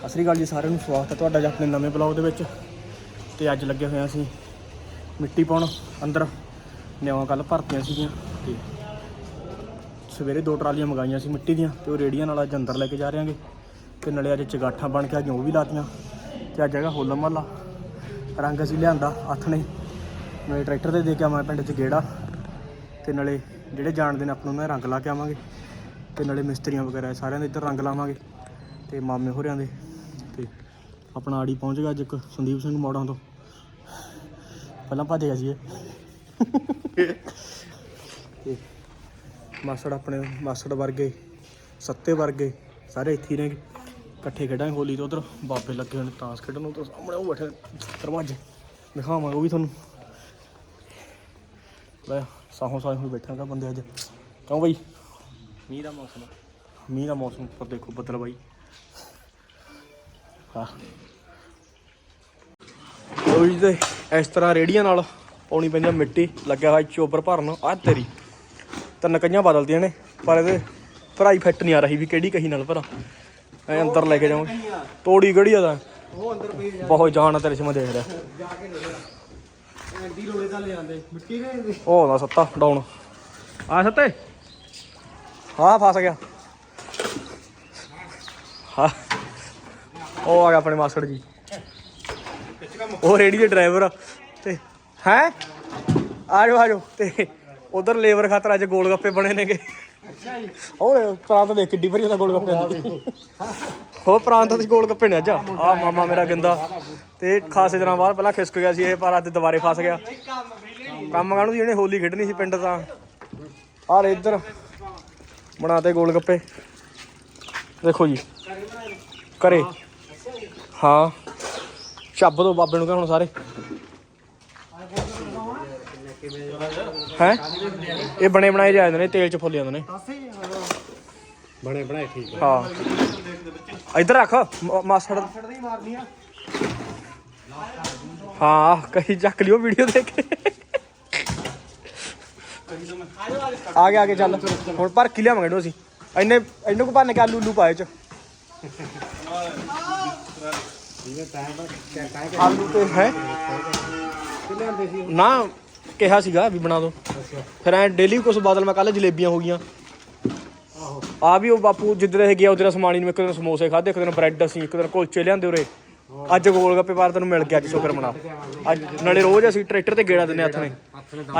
ਸਤਿ ਸ਼੍ਰੀ ਅਕਾਲ ਜੀ ਸਾਰਿਆਂ ਨੂੰ, ਸਵਾਗਤ ਹੈ ਤੁਹਾਡਾ ਜੀ ਆਪਣੇ ਨਵੇਂ ਬਲੌਗ ਦੇ ਵਿੱਚ। ਤੇ ਅੱਜ ਲੱਗੇ ਹੋਏ ਅਸੀਂ ਮਿੱਟੀ ਪਾਉਣ, ਅੰਦਰ ਨਿਆਵਾਂ ਕੱਲ ਭਰਤੀਆਂ ਸੀਗੀਆਂ ਤੇ ਸਵੇਰੇ ਦੋ ਟਰਾਲੀਆਂ ਮੰਗਾਈਆਂ ਸੀ ਮਿੱਟੀ ਦੀਆਂ ਤੇ ਉਹ ਰੇੜੀਆਂ ਨਾਲ ਅੱਜ ਅੰਦਰ ਲੈ ਕੇ ਜਾ ਰਹੇਗੇ। ਤੇ ਨਾਲੇ ਅੱਜ ਚਗਾਠਾਂ ਬਣ ਕੇ ਅੱਜ ਉਹ ਵੀ ਲਾਤੀਆਂ ਤੇ ਅੱਜ ਹੈਗਾ ਹੋਲਾ ਮਹੱਲਾ। ਰੰਗ ਅਸੀਂ ਲਿਆਂਦਾ, ਹੱਥ ਨੇ। ਨਾਲੇ ਟਰੈਕਟਰ ਤੇ ਦੇ ਕੇ ਆਵਾਂ ਪਿੰਡ 'ਚ ਗੇੜਾ। ਤੇ ਨਾਲੇ ਜਿਹੜੇ ਜਾਣਦੇ ਨੇ ਆਪਾਂ ਨੂੰ ਉਹਨਾਂ ਦੇ ਰੰਗ ਲਾ ਕੇ ਆਵਾਂਗੇ। ਤੇ ਨਾਲੇ ਮਿਸਤਰੀਆਂ ਵਗੈਰਾ ਸਾਰਿਆਂ ਦੇ ਇੱਧਰ ਰੰਗ ਲਾਵਾਂਗੇ। ਤੇ ਮਾਮੇ ਹੋਰਿਆਂ ਦੇ। ਤੇ ਆਪਣਾ ਆੜੀ ਪਹੁੰਚ ਗਿਆ ਅੱਜ ਇੱਕ ਸੰਦੀਪ ਸਿੰਘ ਮੋੜਾਂ ਤੋਂ। ਪਹਿਲਾਂ ਭੱਜ ਗਿਆ ਸੀ ਇਹ ਤੇ ਮਾਸੜ ਆਪਣੇ ਮਾਸੜ ਵਰਗੇ ਸੱਤੇ ਵਰਗੇ ਸਾਰੇ ਇੱਥੇ ਨੇ ਇਕੱਠੇ ਖੇਡਾਂਗੇ ਹੋਲੀ ਤੋਂ ਉਧਰ। ਬਾਬੇ ਲੱਗੇ ਨੇ ਤਾਸ਼ ਖੇਡਣ ਨੂੰ ਤਾਂ ਸਾਹਮਣੇ ਉਹ ਬੈਠੇ ਦਰਵਾਜ਼ੇ। ਦਿਖਾਵਾਂਗੇ ਉਹ ਵੀ ਤੁਹਾਨੂੰ। ਲੈ ਸਾਹੋਂ ਸਾਹੋਂ ਬੈਠਾਂਗਾ ਬੰਦੇ ਅੱਜ। ਕਿਉਂ ਬਈ? ਮੀਂਹ ਦਾ ਮੌਸਮ। ਮੀਂਹ ਦਾ ਮੌਸਮ ਪਰ ਦੇਖੋ ਬੱਦਲ ਬਾਈ। ਹਾਂ। ਉਹ ਜੀ ਤੇ ਇਸ ਤਰ੍ਹਾਂ ਰੇੜੀਆਂ ਨਾਲ ਪਾਉਣੀ ਪੈਂਦੀ ਆ ਮਿੱਟੀ ਲੱਗਿਆ ਹੋਇਆ ਚੋਬਰ ਭਰਨ। ਆ ਤੇਰੀ ਤਿੰਨ ਕਈਆਂ ਬਦਲਦੀਆਂ ਨੇ ਪਰ ਇਹਦੇ ਭਰਾਈ ਫਿੱਟ ਨਹੀਂ ਆ ਰਹੀ ਵੀ ਕਿਹੜੀ ਕਹੀ ਨਾਲ ਭਰਾ। ਐ ਅੰਦਰ ਲੈ ਕੇ ਜਾਵਾਂਗੇ ਤੋੜੀ ਗੜੀ ਆ ਤਾਂ? ਉਹ ਅੰਦਰ ਪਈ ਬਹੁਤ ਜਾਨ ਤੇਰੇ ਚ ਮੈਂ ਦੇਖ ਰਿਹਾ। ਜਾ ਕੇ ਲੈ। ਐਂਟੀ ਰੋਲੇ ਤਾਂ ਲੈ ਆਂਦੇ ਮਿੱਟੀ ਨੇ ਉਹ ਨਾ ਸੱਤਾ ਡਾਉਣ ਆ ਸੱਤੇ। ਹਾਂ ਫਸ ਗਿਆ। ਉਹ ਆ ਗਿਆ ਆਪਣੇ ਮਾਸੜ ਜੀ। ਉਹ ਰੇੜੀ ਦੇ ਡਰਾਈਵਰ ਤੇ ਹੈ? ਆ ਜਾਓ ਆ ਜਾਓ ਤੇ ਉਧਰ ਲੇਬਰ ਖਾਤਰ ਅੱਜ ਗੋਲ ਗੱਪੇ ਬਣੇ ਨੇਗੇ। ਉਹ ਪ੍ਰਾਂਤ ਦੇਖ ਕਿੱਡੀ ਭਰੀ ਉਹਦਾ ਗੋਲ ਗੱਪੇ ਦੀ ਹੋ ਪ੍ਰਾਂਤ ਦੇ ਗੋਲ ਗੱਪੇ ਨੇ ਅੱਜ। ਆ ਮਾਮਾ ਮੇਰਾ ਗੰਦਾ। ਤੇ ਖਾਸੇ ਦਿਨਾਂ ਬਾਅਦ ਪਹਿਲਾਂ ਖਿਸਕ ਗਿਆ ਸੀ ਇਹ, ਪਰ ਅੱਜ ਦੁਬਾਰੇ ਫਸ ਗਿਆ। ਕੰਮ ਕਾਹਨੂੰ ਜਿਹਨੇ ਹੋਲੀ ਖੇਡਣੀ ਸੀ ਪਿੰਡ ਤਾਂ। ਆ ਲੈ ਇੱਧਰ। ਬਣਾਤੇ ਗੋਲ ਗੱਪੇ ਦੇਖੋ ਜੀ। ਕਰੇ ਹਾਂ। ਚੱਬ ਦੋ ਬਾਬੇ ਨੂੰ ਕਹ ਹੁਣ ਸਾਰੇ। ਹੈ? ਇਹ ਬਣੇ ਬਣਾਏ ਜਾਂਦੇ ਨੇ ਤੇਲ ਚ ਫੁੱਲ ਜਾਂਦੇ ਨੇ। ਬਣੇ ਬਣਾਏ ਠੀਕ ਹਾਂ। ਇੱਧਰ ਰੱਖ ਮਾਸੜ। ਛੱਡਦੀ ਮਾਰਨੀ ਆ ਹਾਂ ਕਹੀ ਚੱਕ ਲਿਓ ਵੀਡੀਓ ਦੇਖ ਕੇ। ਆ ਗਿਆ ਆ ਗਿਆ ਚੱਲ। ਹੁਣ ਭਰ ਕੇ ਲਿਆਵਾਂਗੇ ਇਹਨੂੰ ਅਸੀਂ ਇੰਨੇ ਇਹਨੂੰ ਕੋ ਭੰਨ ਕੇ ਆਲੂ ਉਲੂ ਪਾਏ ਚ? ਆਲੂ ਤੇ ਹੈ। ਨਾ, ਕਿਹਾ ਸੀਗਾ ਵੀ ਬਣਾ ਦੋ। ਫਿਰ ਐ ਡੇਲੀ ਕੁਛ ਬਾਦਲ ਮੈਂ ਕੱਲ ਜਲੇਬੀਆਂ ਹੋ ਗਈਆਂ। ਆਹੋ ਆ ਵੀ ਉਹ ਬਾਪੂ ਜਿੱਧਰ ਇਹ ਗਿਆ, ਉਧਰ ਸਮਾਣੀ ਨੂੰ ਇੱਕ ਦਿਨ ਸਮੋਸੇ ਖਾਦੇ ਇੱਕ ਦਿਨ ਬ੍ਰੈਡ ਅਸੀਂ, ਇੱਕ ਦਿਨ ਕੁਲਚੇ ਲਿਆਂਦੇ ਉਰੇ। ਅੱਜ ਗੋਲ ਗੱਪੇ ਬਾਰ ਤੈਨੂੰ ਮਿਲ ਗਿਆ ਅੱਜ ਸ਼ੁਕਰ ਮਨਾ। ਅੱਜ ਨਾਲੇ ਰੋਜ਼ ਅਸੀਂ ਟਰੈਕਟਰ ਤੇ ਗੇੜਾ ਦਿੰਨੇ ਹੱਥ ਨੇ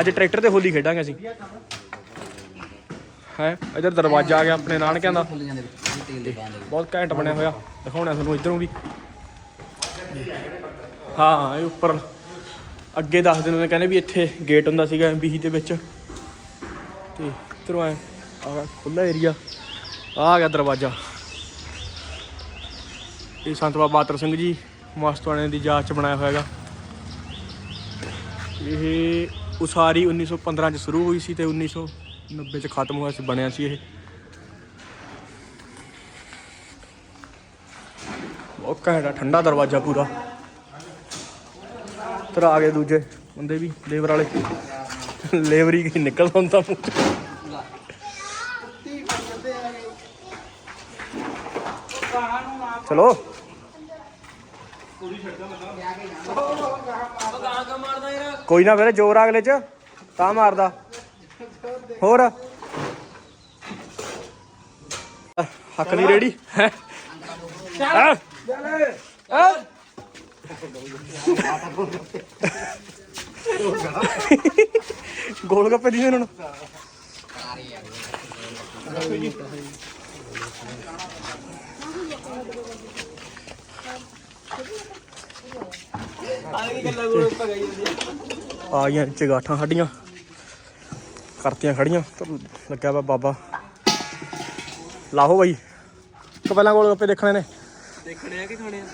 ਅੱਜ ਟਰੈਕਟਰ ਤੇ ਹੋਲੀ ਖੇਡਾਂਗੇ ਅਸੀਂ। ਹੈ ਇਧਰ ਦਰਵਾਜ਼ਾ ਆ ਗਿਆ ਆਪਣੇ ਨਾਨਕਿਆਂ ਦਾ। ਬਹੁਤ ਘੈਂਟ ਬਣਿਆ ਹੋਇਆ। ਦਿਖਾਉਣਾ ਤੁਹਾਨੂੰ ਇਧਰੋਂ ਵੀ। ਹਾਂ ਇਹ ਉੱਪਰ ਅੱਗੇ ਦੱਸ ਦਿੰਦੇ ਨੇ ਕਹਿੰਦੇ ਵੀ ਇੱਥੇ ਗੇਟ ਹੁੰਦਾ ਸੀਗਾ ਐਮਬੀਸੀ ਦੇ ਵਿੱਚ। ਤੇ ਇਧਰੋਂ ਐ ਆ ਖੁੱਲਾ ਏਰੀਆ ਆ ਗਿਆ ਦਰਵਾਜ਼ਾ। ਇਹ ਸੰਤ ਬਾਬਾ ਬਾਤਰ ਸਿੰਘ ਜੀ ਮਸਤਵਾਣੇ ਦੀ ਯਾਦ ਚ ਬਣਾਇਆ ਹੋਇਆ ਹੈਗਾ ਇਹ ਉਸਾਰੀ 1915 ਚ ਸ਼ੁਰੂ ਹੋਈ ਸੀ ਤੇ 1990 ਚ ਖਤਮ ਹੋਇਆ ਸੀ ਬਣਿਆ ਸੀ ਇਹ ਉਹ ਘੈਂਟਾ ਠੰਡਾ ਦਰਵਾਜ਼ਾ ਪੂਰਾ ਤਰ ਆ ਗਏ ਦੂਜੇ ਬੰਦੇ ਵੀ ਲੇਬਰ ਵਾਲੇ ਲੇਬਰੀ ਕੀ ਨਿਕਲ ਹੁੰਦਾ ਮੂੰਹ ਚੋਂ। ਚਲੋ ਕੋਈ ਨਾ ਫਿਰ ਜ਼ੋਰ ਆ ਅਗਲੇ ਚ ਤਾਂ ਮਾਰਦਾ ਹੋਰ? ਹੱਕ ਨਹੀਂ ਰੇੜੀ। ਹੈ? ਗੋਲ ਗੱਪੇ ਦੀ ਇਹਨਾਂ ਨੂੰ। ਆ ਗਈਆਂ ਚਗਾਠਾਂ ਸਾਡੀਆਂ ਕਰਤੀਆਂ ਖੜੀਆਂ। ਤੇ ਲੱਗਿਆ ਵਾ ਬਾਬਾ। ਲਾਹੋ ਬਾਈ। ਤੋਂ ਪਹਿਲਾਂ ਗੋਲ ਗੱਪੇ ਦੇਖਣੇ ਨੇ? ਦੇਖਣੇ ਆ ਕਿ ਖਾਣੇ ਆ?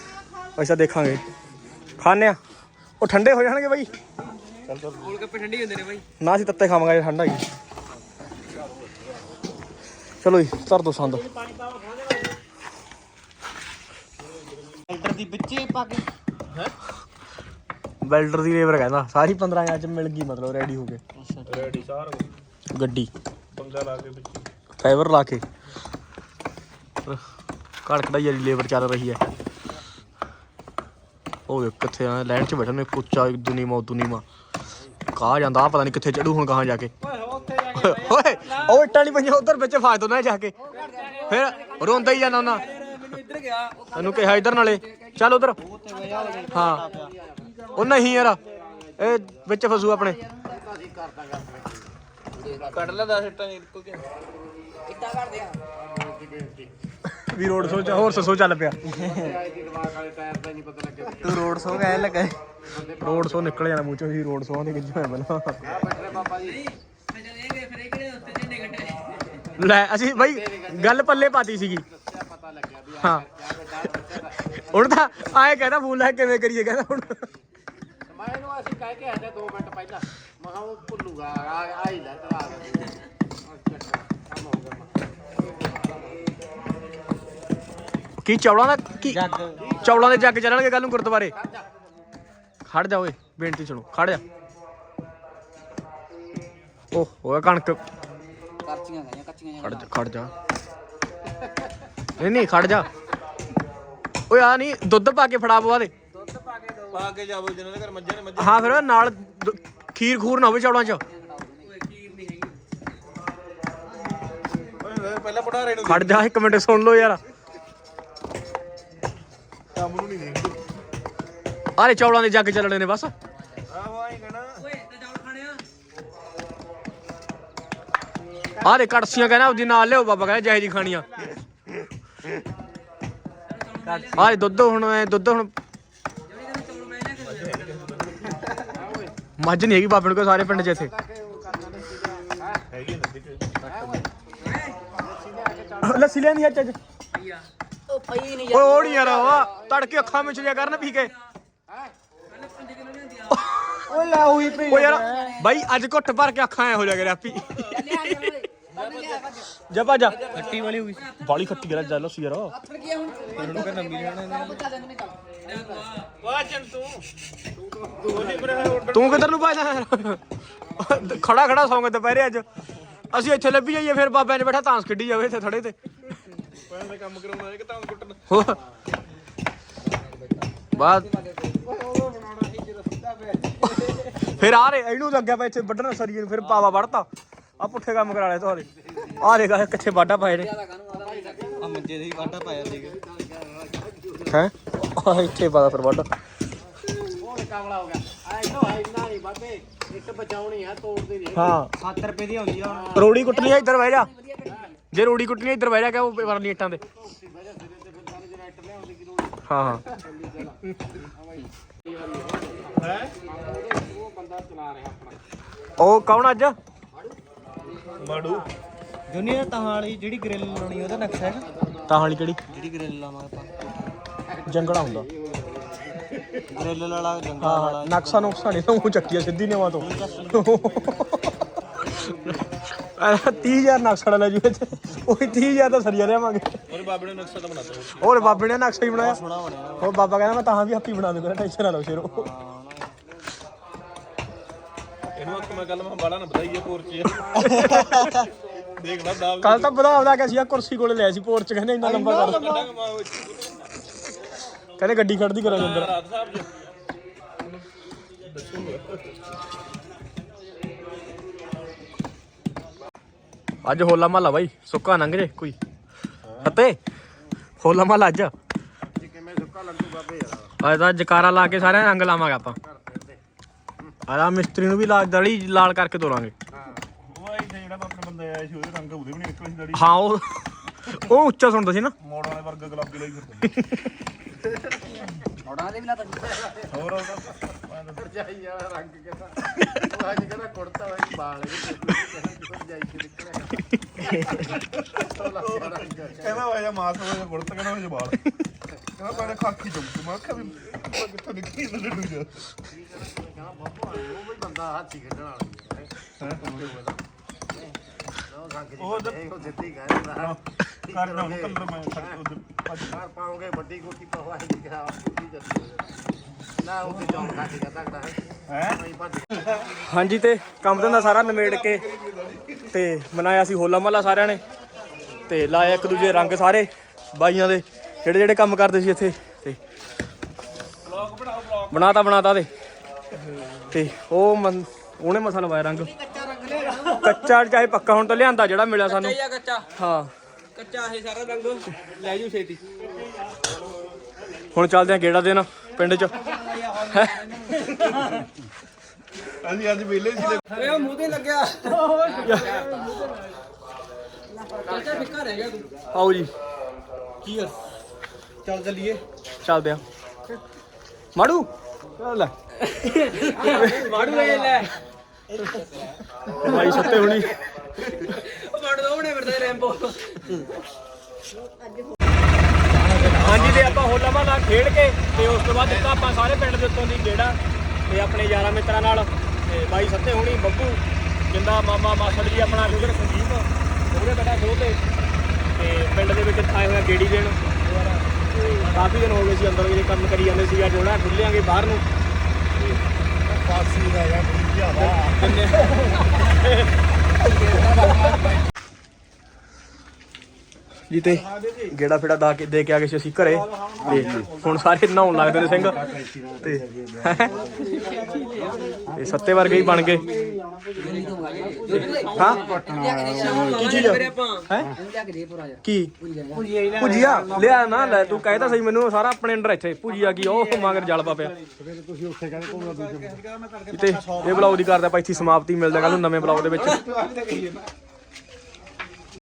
ਅੱਛਾ ਦੇਖਾਂਗੇ। ਖਾਣੇ ਆ। ਉਹ ਠੰਡੇ ਹੋ ਜਾਣਗੇ ਬਾਈ। ਗੋਲ ਗੱਪੇ ਠੰਡੀ ਹੁੰਦੇ ਨੇ ਬਾਈ। ਨਾ ਅਸੀਂ ਤੱਤੇ ਖਾਵਾਂਗੇ ਜੇ ਠੰਡਾ ਹੀ ਚਲੋ ਜੀ ਧਰ ਦੋ ਸੰਦ। ਫਿਲਟਰ ਦੀ ਵਿੱਚੇ ਪਾ ਕੇ। ਵੈਲਡਰ ਦੀ ਲੇਬਰ ਕਹਿੰਦਾ ਸਾਰੀ 15 ਅੱਜ ਮਿਲ ਗਈ ਮਤਲਬ ਰੈਡੀ ਹੋ ਕੇ। ਰੈਡੀ ਸਾਰ ਗੱਡੀ। ਪੰਗਾ ਲਾ ਕੇ ਵਿੱਚ। ਫਾਈਬਰ ਲਾ ਕੇ। ਵਾਲੀ ਲੇਬਰ ਚੱਲ ਰਹੀ ਹੈ। ਉਹ ਦੇਖ ਕਿੱਥੇ ਆ ਲਾਈਨ 'ਚ ਬੈਠੇ ਨੇ ਇੱਕ ਉੱਚਾ ਇੱਕ ਦੁਨੀਮਾ ਦੁਨੀਮਾ ਕਾ ਜਾਂਦਾ ਆ ਪਤਾ ਨਹੀਂ ਕਿੱਥੇ ਚੜੂ ਹੁਣ ਕਹਾਂ ਜਾ ਕੇ। ਓਏ ਉੱਥੇ ਜਾ ਕੇ ਓਏ ਉਹ ਇੱਟਾਂ ਨਹੀਂ ਪਈਆਂ ਉਧਰ ਵਿੱਚ ਫਾਇਦ ਨਾ ਜਾ ਕੇ। ਫਿਰ ਰੋਂਦਾ ਹੀ ਜਾਂਦਾ ਉਹਨਾਂ। ਤੈਨੂੰ ਕਿਹਾ ਇਧਰ ਨਾਲੇ। ਚੱਲ ਉਧਰ। ਹਾਂ। ਉਹ ਨਹੀਂ ਯਾਰ ਇਹ ਵਿੱਚ ਫਸੂ ਆਪਣੇ। ਕੱਢ ਲੈ 10 ਇੱਟਾਂ ਨਿਕਲ ਕੇ ਵੀ ਰੋਡ ਸੋ ਹੋਰ ਸੋ ਚੱਲ ਪਿਆ। ਤੂੰ ਰੋਡ ਸੋ ਕਹਿ ਲੱਗਾ ਰੋਡ ਸੋ ਨਿਕਲ ਜਾਣਾ ਮੂੰਹ ਚੋਂ ਹੀ ਰੋਡ ਸੋ ਦੇ ਗਿੱਜ ਹੋਇਆ ਪਹਿਲਾਂ। ਲੈ ਅਸੀਂ ਬਾਈ ਗੱਲ ਪੱਲੇ ਪਾਤੀ ਸੀਗੀ। ਹਾਂ। ਹੁਣ ਤਾਂ ਆਏ ਕਹਿੰਦਾ ਫੋਨ ਲੈ ਕੇ ਕਿਵੇਂ ਕਰੀਏ ਕਹਿੰਦਾ ਹੁਣ। ਮੈਂ ਇਹਨੂੰ ਅਸੀਂ ਕਹਿ ਕੇ ਹਟੇ 2 ਮਿੰਟ ਪਹਿਲਾਂ। ਮੈਂ ਕਿਹਾ ਉਹ ਭੁੱਲੂਗਾ ਆ ਆ ਹੀ ਲੈ ਚਲਾ ਦੇ ਕੰਮ ਹੋ ਗਿਆ। ਕੀ ਚੌਲਾਂ ਦਾ ਕੀ ਚੌਲਾਂ ਦੇ ਜੱਗ ਚੱਲਣਗੇ ਕੱਲ ਨੂੰ ਗੁਰਦੁਆਰੇ? ਖੜ ਜਾ। ਓਏ ਬੇਨਤੀ ਸੁਣੋ ਖੜ ਜਾ। ਓਹ ਹੋਇਆ ਕਣਕ। ਕਰਚੀਆਂ ਗਈਆਂ ਕੱਚੀਆਂ ਖੜ ਜਾ ਖੜ ਜਾ। ਨਹੀਂ ਨਹੀਂ ਖੜ ਜਾ। ਓਏ ਆ ਨਹੀਂ ਦੁੱਧ ਪਾ ਕੇ ਫੜਾ ਬਵਾ ਦੇ। ਪਾ ਕੇ ਜਾਵੋ ਜਿਹਨਾਂ ਦੇ ਘਰ ਮੱਝਾਂ ਨੇ ਮੱਝਾਂ ਹਾਂ ਫਿਰ ਨਾਲ ਦੁ- ਖੀਰ ਖੂਰ ਨਾ ਹੋਵੇ ਚੌਲਾਂ 'ਚ। ਓਏ ਪਹਿਲਾਂ ਪੜਾਰੇ ਨੂੰ ਖੜ ਜਾ ਇੱਕ ਮਿੰਟ ਸੁਣ ਲਓ ਯਾਰ। ਕੰਮ ਨੂੰ ਨਹੀਂ ਦੇਖਦੇ। ਆਰੇ ਦੇ ਜੱਗ ਚੱਲਣੇ ਨੇ ਬਸ। ਆਹੋ ਆਈ ਕਹਣਾ। ਆਰੇ ਕੜਸੀਆਂ ਕਹਿੰਦਾ ਉਹਦੀ ਨਾਲ ਲਿਓ ਬਾਬਾ ਕਹਿੰਦਾ ਜਿਹੇ ਜੀ ਖਾਣੀਆਂ। ਆਰੇ ਦੁੱਧ ਹੁਣ ਐ ਦੁੱਧ ਹੁਣ ਮੱਝ ਨਹੀਂ ਹੈਗੀ ਬਾਬੇ ਨੂੰ ਕੋ ਸਾਰੇ ਪਿੰਡ 'ਚ ਇੱਥੇ। ਲੱਸੀ ਲੈਣੀ ਹੈ ਚੱਜ ਉਹ ਪਈ ਨਹੀਂ ਓਏ ਓੜੀ ਯਾਰ ਵਾ ਤੜਕੇ ਅੱਖਾਂ ਵਿੱਚ ਲਿਆ ਕਰਨ ਪੀ ਕੇ। ਓਏ ਲੈ ਹੋਈ ਪਈ ਓ ਯਾਰ ਬਾਈ ਅੱਜ ਘੁੱਟ ਭਰ ਕੇ ਅੱਖਾਂ ਐ ਹੋ ਜਾ ਕੇ ਆਪੀ ਜਾ ਭਾ ਜਾ। ਖੱਟੀ ਵਾਲੀ ਹੋਈ। ਬਾਲੀ ਖੱਟੀ ਯਾਰ ਜਾ ਲੱਸੀ ਯਾਰ। ਵਾਚਨ ਤੂੰ ਤੂੰ ਨਹੀਂ ਪਰ ਆਰਡਰ ਤੂੰ। ਕਿੱਧਰ ਨੂੰ ਪਾਇਆ ਖੜਾ ਖੜਾ ਸੌਂਗ ਦੁਪਹਿਰੇ ਅੱਜ। ਅਸੀਂ ਇੱਥੇ ਲੱਭੀ ਜਾਈਏ ਫਿਰ ਬਾਬਿਆਂ ਨੇ ਬੈਠਾ ਤਾਂਸ ਖੇਡੀ ਜਾਵੇ ਇੱਥੇ ਥੜੇ ਤੇ। ਪਹਿਲਾਂ ਦਾ ਕੰਮ ਕਰਾਉਣਾ ਹੈ ਕਿ ਤਾਂ ਕੁੱਟਣ ਹੋਰ। ਬਾਅਦ ਫਿਰ ਆ ਰੇ ਇਹਨੂੰ ਲੱਗਿਆ ਪਿਆ ਇੱਥੇ ਵੱਢਣ ਸਰੀਏ ਨੂੰ ਫਿਰ ਪਾਵਾ ਵੜਤਾ ਆ ਪੁੱਠੇ ਕੰਮ ਕਰਾ ਲਿਆ ਤੁਹਾਡੇ। ਆ ਦੇਖਾ ਕਿੱਥੇ ਵਾਢਾ ਪਾਏ ਨੇ। ਆ ਮੰਜੇ ਦੇ ਹੀ ਵਾਟਾ ਪਾਇਆ ਸੀਗਾ। ਹੈ? ਆ ਇੱਥੇ ਪਾਦਾ ਫਿਰ ਵਾਢਾ। ਉਹ ਕਾਮਲਾ ਹੋ ਗਿਆ। ਆ ਇਹਨੂੰ ਇੰਨਾ ਨਹੀਂ ਬਾਬੇ। ਇੱਟ ਬਚਾਉਣੀ ਆ ਤੋੜਦੀ ਨਹੀਂ ਹਾਂ। 7 ਰੁਪਏ ਦੀ ਆਉਂਦੀ ਆ। ਰੋੜੀ ਕੁੱਟਣੀ ਆ ਇੱਧਰ ਬਹਿ ਜਾ। ਜੇ ਰੋੜੀ ਕੁੱਟਣੀ ਆ ਇੱਧਰ ਬਹਿ ਜਾ ਕਿ ਉਹ ਵਰਨੀ ਇੱਟਾਂ ਤੇ? ਹਾਂ ਹਾਂ। ਉਹ ਬੰਦਾ ਚਲਾ ਰਿਹਾ ਆਪਣਾ ਉਹ ਕੌਣ ਅੱਜ? ਮਾੜੂ। ਜੁਨੀਅਰ ਤਾਂ ਵਾਲੀ ਜਿਹੜੀ ਗ੍ਰਿਲ ਲਾਉਣੀ ਉਹਦਾ ਨਕਸ਼ਾ ਹੈ ਤਾਂ ਵਾਲੀ ਕਿਹੜੀ? ਜਿਹੜੀ ਗ੍ਰਿਲ ਲਾਵਾਂਗੇ ਆਪਾਂ। ਜੰਗੜਾ ਹੁੰਦਾ। ਗ੍ਰਿਲ ਵਾਲਾ ਜੰਗਾ ਹਾਂ ਨਕਸ਼ਾ ਨੁਕਸਾ ਨਹੀਂ ਤਾਂ ਉਹ ਚੱਕੀਆ ਸਿੱਧੀ ਨੇਵਾ ਤੋਂ। 30000 ਨਕਸ਼ਾ ਲੈ ਜੂ ਇੱਥੇ ਉਹ 30000 ਦਾ ਸਰੀਆ ਲਿਆਵਾਂਗੇ। ਔਰ ਬਾਬੇ ਨੇ ਨਕਸ਼ਾ ਤਾਂ ਬਣਾਤਾ ਹੋਰ ਬਾਬੇ ਨੇ ਨਕਸ਼ਾ ਹੀ ਬਣਾਇਆ। ਸੋਹਣਾ ਬਣਿਆ। ਉਹ ਬਾਬਾ ਕਹਿੰਦਾ ਮੈਂ ਤਾਂ ਵੀ ਹੱਥੀ ਬਣਾ ਦੂੰਗਾ ਟੈਨਸ਼ਨ ਨਾ ਲਓ ਸ਼ੇਰੋ। ਇਹਨੂੰ ਅੱਖ ਮੈਂ ਕੱਲ ਮੈਂ ਬਾਲਾ ਨਾ ਬਤਾਈਏ ਪੋਰਚੇ। ਦੇਖ ਲੈ ਦਾਬ ਕੱਲ ਤਾਂ ਵਧਾਵਦਾ ਕਿ ਅਸੀਂ ਆ ਕੁਰਸੀ ਕੋਲੇ ਲਿਆ ਸੀ ਪੋਰਚ ਕਹਿੰਦੇ ਇੰਨਾ ਲੰਬਾ ਕਰ। ਕਹਿੰਦੇ ਗੱਡੀ ਖੜਦੀ ਕਰਾਂ ਅੰਦਰ ਰਾਤ ਸਾਹਿਬ ਜੀ। ਅੱਜ ਹੋਲਾ ਮਹੱਲਾ ਬਾਈ ਸੁੱਕਾ ਲੰਘ ਜੇ ਕੋਈ। ਫਤੇ ਹੋਲਾ ਮਹੱਲਾ ਅੱਜ। ਕਿਵੇਂ ਸੁੱਕਾ ਲੱਗੂ ਬਾਬੇ ਯਾਰ? ਅੱਜ ਤਾਂ ਜਕਾਰਾ ਲਾ ਕੇ ਸਾਰਿਆਂ ਰੰਗ ਲਾਵਾਂਗੇ ਆਪਾਂ। ਆਦਾ ਮਿਸਤਰੀ ਨੂੰ ਵੀ ਲਾ ਦੜੀ ਲਾਲ ਕਰਕੇ ਤੋਰਾਂਗੇ ਜਿਹੜਾ ਆਪਣੇ ਬੰਦੇ ਆਏ ਸੀ ਉਹਦੇ ਰੰਗ ਉਹਦੇ ਵੀ ਨਹੀਂ ਨਿਕਲੇ ਸੀ ਦੜੀ। ਹਾਂ ਉਹ ਉਹ ਉੱਚਾ ਸੁਣਦਾ ਸੀ ਨਾ। ਮੋੜ ਵਾਲੇ ਵਰਗਾ ਗੁਲਾਬੀ ਲਈ ਫਿਰਦੇ ਥੋੜਾ ਦੇ ਵੀ ਲਾਤਾ ਹੋਰ ਉਹਦਾ? ਜਾਈ ਵਾਲਾ ਰੰਗ ਕਿਹਦਾ? ਉਹ ਅੱਜ ਕਹਿੰਦਾ ਕੁੜਤਾ ਹੋਇਆ ਬਾਲ ਜਾਈ ਕੇ ਨਿਕਲਿਆ ਕਹਿੰਦਾ ਜਾਂ ਮਾਸ ਜਵਾਲ ਖਾਕੀ ਮੈਂ ਵੀ ਉਹ ਕਿੱਥੋਂ ਨਿਕਲੀ ਇਹਨਾਂ ਡੱਡੂ ਜਾ ਕਹਿੰਦਾ ਬੱਬੂ ਉਹ ਵੀ ਬੰਦਾ ਹਾਥੀ ਖੇਡਣ ਵਾਲਾ ਹੈ ਉਹ ਤਾਂ- ਜਿੱਤੀ ਮੈਂ ਪਾਉਂਗੇ ਵੱਡੀ ਪਵਾਈ ਦੀ ਕਰਾ ਜੱਤੀ ਨਾ ਉਹ ਤੇ ਖਾ ਕੇ ਹੈ? ਹਾਂਜੀ ਤੇ ਕੰਮ ਧੰਦਾ ਸਾਰਾ ਨਿਮੇੜ ਕੇ ਤੇ ਮਨਾਇਆ ਸੀ ਹੋਲਾ ਮਹੱਲਾ ਸਾਰਿਆਂ ਨੇ ਤੇ ਲਾਇਆ ਇੱਕ ਦੂਜੇ ਰੰਗ ਸਾਰੇ ਬਾਈਆਂ ਦੇ ਜਿਹੜੇ ਜਿਹੜੇ ਕੰਮ ਕਰਦੇ ਸੀ ਇੱਥੇ ਤੇ ਬਣਾਤਾ ਬਣਾਤਾ ਦੇ ਤੇ ਉਹ ਉਹਨੇ ਮਸਾ ਲਵਾਇਆ ਰੰਗ। ਕੱਚਾ ਚਾਹੇ ਪੱਕਾ ਹੁਣ ਤਾਂ ਲਿਆਂਦਾ ਜਿਹੜਾ ਮਿਲਿਆ ਸਾਨੂੰ। ਆ ਕੱਚਾ। ਹਾਂ। ਕੱਚਾ ਇਹ ਸਾਰਾ ਰੰਗ। ਲੈ ਜੂ ਛੇਤੀ। ਹੁਣ ਚੱਲਦੇ ਆ ਗੇੜਾ ਦੇਣ ਪਿੰਡ ਚ। ਅਸੀਂ ਅੱਜ ਵਿਹਲੇ ਸੀ ਤੇ ਅਰੇ ਉਹ ਮੂੰਹ ਤੇ ਲੱਗਿਆ। ਕੱਚਾ ਫਿੱਕਾ ਰਹਿ ਗਿਆ ਤੂੰ। ਆਓ ਜੀ। ਕੀ ਕਰ ਚੱਲ ਚੱਲੀਏ। ਚੱਲਦੇ ਆ ਮਾੜੂ। ਚੱਲ ਲੈ। ਮਾੜੂ ਇਹ ਲੈ। ਭਾਈ ਸੱਤੇ ਹੁਣੀ। ਉਹ ਮਾੜੂ ਦੋ ਬਣੇ ਫਿਰਦੇ ਰੈਂਬੋ ਹਾਂਜੀ ਤੇ ਆਪਾਂ ਹੋਲਾ ਮਹੱਲਾ ਖੇਡ ਕੇ ਤੇ ਉਸ ਤੋਂ ਬਾਅਦ ਦਿੱਤਾ ਆਪਾਂ ਸਾਰੇ ਪਿੰਡ ਦੇ ਉੱਤੋਂ ਦੀ ਗੇੜਾ ਤੇ ਆਪਣੇ ਯਾਰਾਂ ਮਿੱਤਰਾਂ ਨਾਲ ਤੇ ਬਾਈ ਸੱਤੇ ਹੁਣੀ ਬੱਬੂ ਜਿੰਦਾ ਮਾਮਾ ਮਾਸੜ ਜੀ ਆਪਣਾ ਗੁਜਰ ਸੰਜੀਤ ਉਹਦੇ ਬੇਟਾ ਸ਼ੋਅ ਤੇ ਤੇ ਪਿੰਡ ਦੇ ਵਿੱਚ ਆਏ ਹੋਇਆ ਗੇੜੀ ਦੇਣ। ਤੇ ਕਾਫੀ ਦਿਨ ਹੋ ਗਏ ਸੀ ਅੰਦਰ ਵੀ ਕੰਮ ਕਰੀ ਜਾਂਦੇ ਸੀ ਅੱਜ ਉਹਨਾਂ ਖੁੱਲਿਆਂਗੇ ਬਾਹਰ ਨੂੰ। ਪਾਸੀ ਦਾ ਜਾਂ ਜ਼ਿਆਦਾ ਜੀ ਤੇ ਗੇੜਾ ਫੇੜਾ ਦਾ ਕੇ ਦੇ ਕੇ ਆ ਗਏ ਸੀ ਅਸੀਂ ਘਰੇ। ਤੇ ਹੁਣ ਸਾਰੇ ਨਹਾਉਣ ਲੱਗਦੇ ਨੇ ਸਿੰਘ। ਤੇ ਤੇ ਸੱਤੇ ਵਰਗੇ ਹੀ ਬਣ ਗਏ। ਕੀ ਚੀਜ਼ ਹੈ? ਕੀ? ਭੁਜੀਆ? ਲਿਆ ਨਾ, ਲੈ, ਤੂੰ ਕਹਿ ਤਾਂ ਸਹੀ ਮੈਨੂੰ, ਸਾਰਾ ਆਪਣੇ ਅੰਡਰ ਇੱਥੇ। ਭੁਜੀਆ ਕੀ ਉਹ ਮਗਰ ਜਲਪਾ ਪਿਆ। ਤੇ ਇਹ ਬਲੌਗ ਦੀ ਕਰਦਾ ਆਪਾਂ ਇੱਥੇ ਸਮਾਪਤੀ ਮਿਲਦੇ ਹਾਂ ਕੱਲ ਨੂੰ ਨਵੇਂ ਬਲੌਗ ਦੇ ਵਿੱਚ।